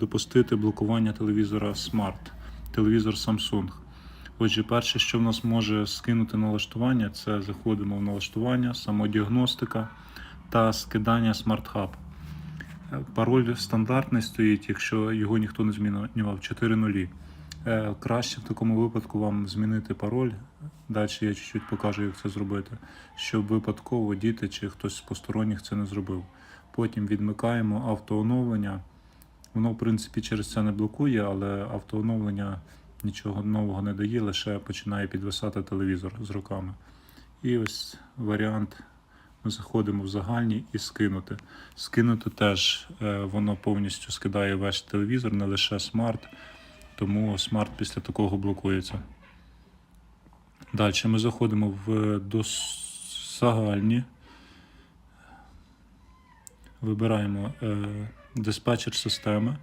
допустити блокування телевізора Smart, телевізор Samsung. Отже, перше, що в нас може скинути налаштування, це заходимо в налаштування, самодіагностика та скидання Smart Hub. Пароль стандартний стоїть, якщо його ніхто не змінював 4 нулі. Е, Краще в такому випадку вам змінити пароль. Далі я чуть-чуть покажу, як це зробити, щоб випадково діти чи хтось з посторонніх це не зробив. Потім відмикаємо автооновлення. Воно, в принципі, через це не блокує, але автооновлення нічого нового не дає, лише починає підвисати телевізор з роками. І ось варіант. Ми заходимо в загальні і скинути. Скинути теж е, воно повністю скидає весь телевізор, не лише смарт, тому смарт після такого блокується. Далі ми заходимо в до загальні. Вибираємо е, диспетчер системи.